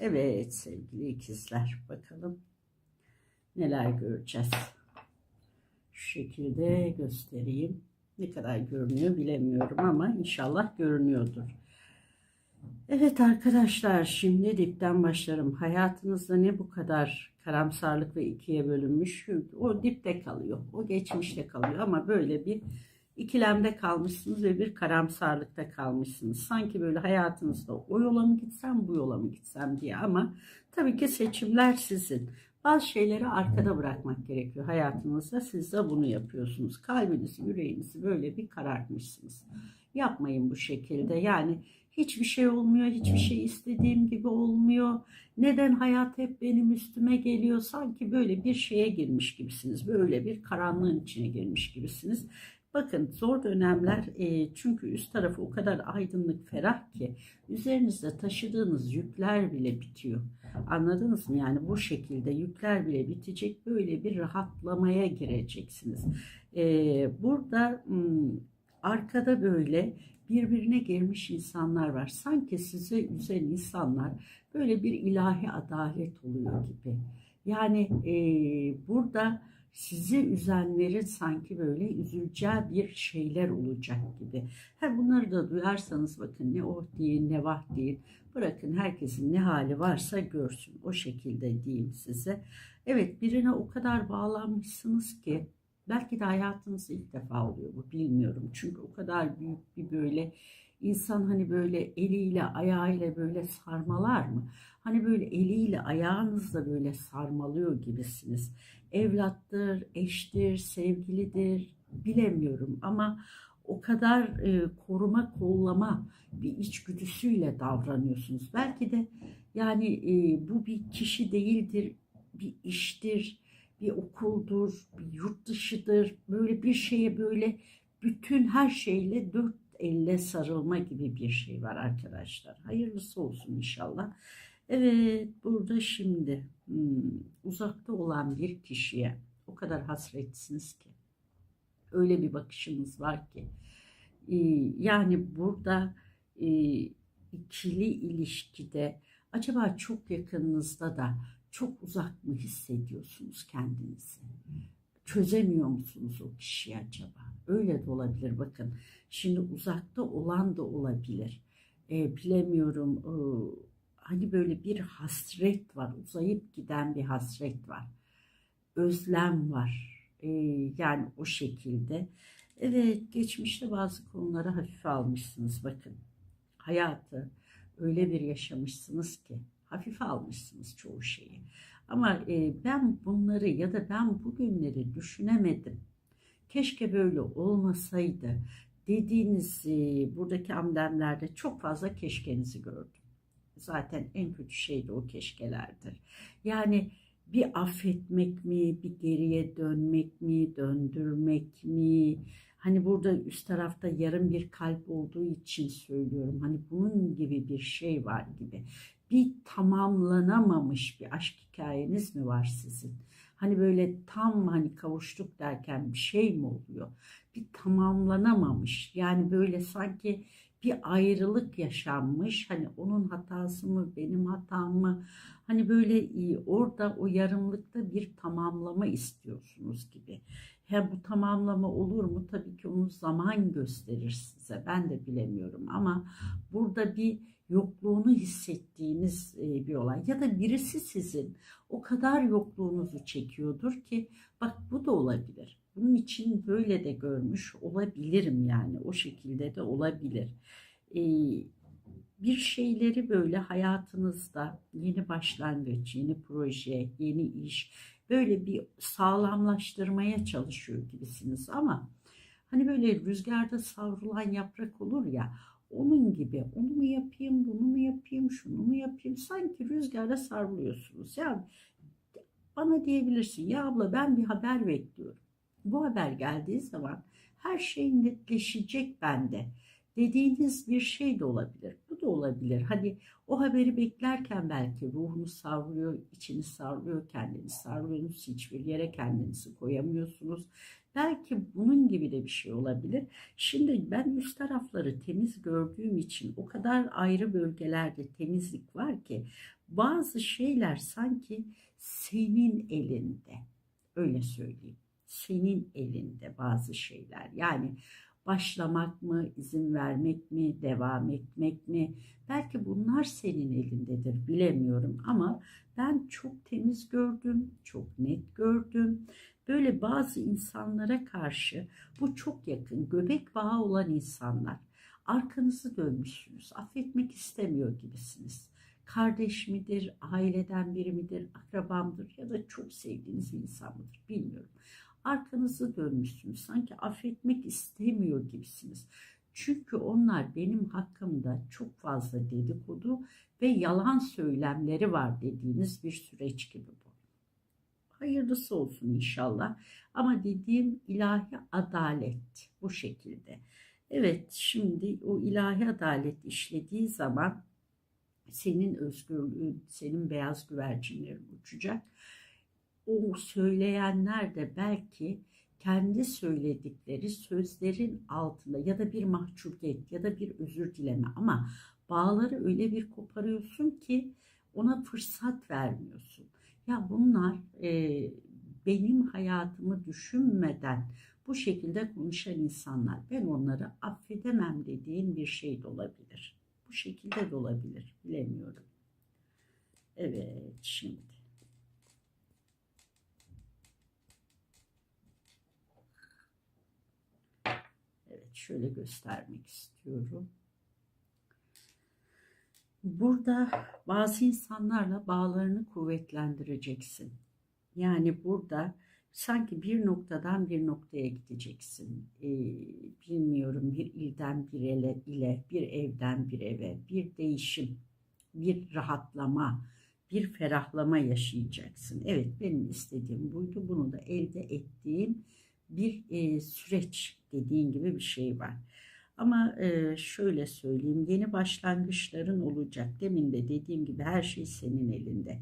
Evet sevgili ikizler bakalım neler göreceğiz. Şu şekilde göstereyim. Ne kadar görünüyor bilemiyorum ama inşallah görünüyordur. Evet arkadaşlar şimdi dipten başlarım. Hayatınızda ne bu kadar karamsarlık ve ikiye bölünmüş o dipte kalıyor. O geçmişte kalıyor ama böyle bir ikilemde kalmışsınız ve bir karamsarlıkta kalmışsınız. Sanki böyle hayatınızda o yola mı gitsem bu yola mı gitsem diye ama tabii ki seçimler sizin. Bazı şeyleri arkada bırakmak gerekiyor hayatınızda. Siz de bunu yapıyorsunuz. Kalbinizi, yüreğinizi böyle bir karartmışsınız. Yapmayın bu şekilde. Yani hiçbir şey olmuyor, hiçbir şey istediğim gibi olmuyor. Neden hayat hep benim üstüme geliyor? Sanki böyle bir şeye girmiş gibisiniz. Böyle bir karanlığın içine girmiş gibisiniz. Bakın zor dönemler e, çünkü üst tarafı o kadar aydınlık, ferah ki üzerinizde taşıdığınız yükler bile bitiyor. Anladınız mı? Yani bu şekilde yükler bile bitecek. Böyle bir rahatlamaya gireceksiniz. E, burada m, arkada böyle birbirine girmiş insanlar var. Sanki sizi üzen insanlar böyle bir ilahi adalet oluyor gibi. Yani e, burada sizi üzenlerin sanki böyle üzüleceği bir şeyler olacak gibi. Ha bunları da duyarsanız bakın ne oh deyin ne vah deyin. Bırakın herkesin ne hali varsa görsün. O şekilde diyeyim size. Evet birine o kadar bağlanmışsınız ki belki de hayatınızda ilk defa oluyor bu bilmiyorum. Çünkü o kadar büyük bir böyle insan hani böyle eliyle ayağıyla böyle sarmalar mı? Hani böyle eliyle ayağınızla böyle sarmalıyor gibisiniz. Evlattır, eştir, sevgilidir bilemiyorum ama o kadar e, koruma kollama bir içgüdüsüyle davranıyorsunuz. Belki de yani e, bu bir kişi değildir, bir iştir, bir okuldur, bir yurt dışıdır. Böyle bir şeye böyle bütün her şeyle dört elle sarılma gibi bir şey var arkadaşlar. Hayırlısı olsun inşallah. Evet burada şimdi hmm, uzakta olan bir kişiye o kadar hasretsiniz ki öyle bir bakışınız var ki ee, yani burada e, ikili ilişkide acaba çok yakınınızda da çok uzak mı hissediyorsunuz kendinizi? Çözemiyor musunuz o kişiyi acaba? Öyle de olabilir bakın. Şimdi uzakta olan da olabilir. E, bilemiyorum. E, hani böyle bir hasret var. Uzayıp giden bir hasret var. Özlem var. E, yani o şekilde. Evet geçmişte bazı konuları hafife almışsınız bakın. Hayatı öyle bir yaşamışsınız ki hafife almışsınız çoğu şeyi. Ama e, ben bunları ya da ben bugünleri düşünemedim. Keşke böyle olmasaydı dediğiniz e, buradaki amblemlerde çok fazla keşkenizi gördüm. Zaten en kötü şey de o keşkelerdir. Yani bir affetmek mi, bir geriye dönmek mi, döndürmek mi? Hani burada üst tarafta yarım bir kalp olduğu için söylüyorum. Hani bunun gibi bir şey var gibi. Bir tamamlanamamış bir aşk hikayeniz mi var sizin? Hani böyle tam hani kavuştuk derken bir şey mi oluyor? Bir tamamlanamamış. Yani böyle sanki bir ayrılık yaşanmış. Hani onun hatası mı, benim hatam mı? Hani böyle e, orada o yarımlıkta bir tamamlama istiyorsunuz gibi. Hem bu tamamlama olur mu? Tabii ki onu zaman gösterir size. Ben de bilemiyorum ama burada bir yokluğunu hissettiğiniz e, bir olay ya da birisi sizin o kadar yokluğunuzu çekiyordur ki bak bu da olabilir. Bunun için böyle de görmüş olabilirim yani o şekilde de olabilir. E, bir şeyleri böyle hayatınızda yeni başlangıç, yeni proje, yeni iş böyle bir sağlamlaştırmaya çalışıyor gibisiniz ama hani böyle rüzgarda savrulan yaprak olur ya Onun gibi onu mu yapayım, bunu mu yapayım, şunu mu yapayım? Sanki rüzgarda savruluyorsunuz. Yani bana diyebilirsin ya abla ben bir haber bekliyorum. Bu haber geldiği zaman her şey netleşecek bende. Dediğiniz bir şey de olabilir. Bu da olabilir. Hani o haberi beklerken belki ruhunuz savruluyor, içiniz savruluyor, kendiniz savruluyorsunuz. Hiçbir yere kendinizi koyamıyorsunuz. Belki bunun gibi de bir şey olabilir. Şimdi ben üst tarafları temiz gördüğüm için o kadar ayrı bölgelerde temizlik var ki bazı şeyler sanki senin elinde. Öyle söyleyeyim. Senin elinde bazı şeyler. Yani başlamak mı, izin vermek mi, devam etmek mi? Belki bunlar senin elindedir bilemiyorum ama ben çok temiz gördüm, çok net gördüm. Böyle bazı insanlara karşı bu çok yakın, göbek bağı olan insanlar. Arkanızı dönmüşsünüz, affetmek istemiyor gibisiniz. Kardeş midir, aileden biri midir, akrabamdır ya da çok sevdiğiniz insan mıdır bilmiyorum arkanızı dönmüşsünüz. Sanki affetmek istemiyor gibisiniz. Çünkü onlar benim hakkımda çok fazla dedikodu ve yalan söylemleri var dediğiniz bir süreç gibi bu. Hayırlısı olsun inşallah. Ama dediğim ilahi adalet bu şekilde. Evet şimdi o ilahi adalet işlediği zaman senin özgürlüğün, senin beyaz güvercinlerin uçacak o söyleyenler de belki kendi söyledikleri sözlerin altında ya da bir mahcubiyet ya da bir özür dileme ama bağları öyle bir koparıyorsun ki ona fırsat vermiyorsun. Ya bunlar e, benim hayatımı düşünmeden bu şekilde konuşan insanlar ben onları affedemem dediğin bir şey de olabilir. Bu şekilde de olabilir bilemiyorum. Evet şimdi. şöyle göstermek istiyorum. Burada bazı insanlarla bağlarını kuvvetlendireceksin. Yani burada sanki bir noktadan bir noktaya gideceksin. Ee, bilmiyorum bir ilden bir ele ile, bir evden bir eve, bir değişim, bir rahatlama, bir ferahlama yaşayacaksın. Evet benim istediğim buydu. Bunu da elde ettiğim bir e, süreç dediğin gibi bir şey var. Ama e, şöyle söyleyeyim yeni başlangıçların olacak. Demin de dediğim gibi her şey senin elinde.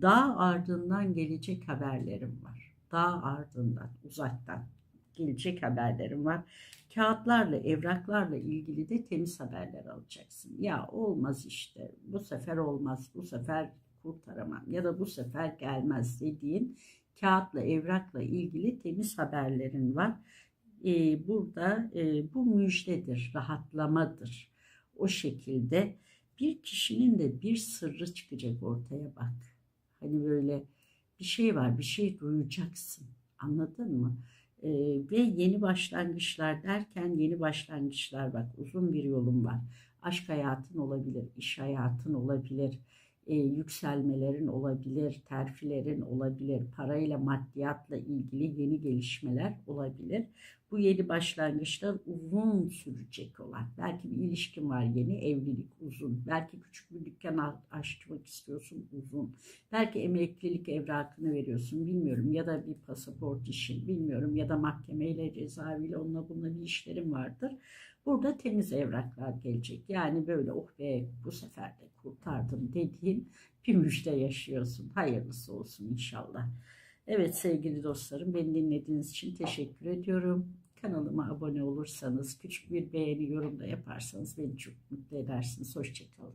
Dağ ardından gelecek haberlerim var. Dağ ardından uzaktan gelecek haberlerim var. Kağıtlarla, evraklarla ilgili de temiz haberler alacaksın. Ya olmaz işte, bu sefer olmaz, bu sefer kurtaramam ya da bu sefer gelmez dediğin kağıtla, evrakla ilgili temiz haberlerin var. Ee, burada e, bu müjdedir, rahatlamadır. O şekilde bir kişinin de bir sırrı çıkacak ortaya bak. Hani böyle bir şey var, bir şey duyacaksın. Anladın mı? Ee, ve yeni başlangıçlar derken yeni başlangıçlar bak uzun bir yolun var. Aşk hayatın olabilir, iş hayatın olabilir, e, yükselmelerin olabilir, terfilerin olabilir, parayla maddiyatla ilgili yeni gelişmeler olabilir. Bu yeni başlangıçlar uzun sürecek olan. Belki bir ilişkin var yeni, evlilik uzun. Belki küçük bir dükkan açmak istiyorsun uzun. Belki emeklilik evrakını veriyorsun bilmiyorum. Ya da bir pasaport işin bilmiyorum. Ya da mahkemeyle, cezaeviyle onunla bununla bir işlerin vardır. Burada temiz evraklar gelecek. Yani böyle oh be bu sefer de kurtardım dediğin bir müjde yaşıyorsun. Hayırlısı olsun inşallah. Evet sevgili dostlarım beni dinlediğiniz için teşekkür ediyorum. Kanalıma abone olursanız, küçük bir beğeni yorum da yaparsanız beni çok mutlu edersiniz. Hoşçakalın.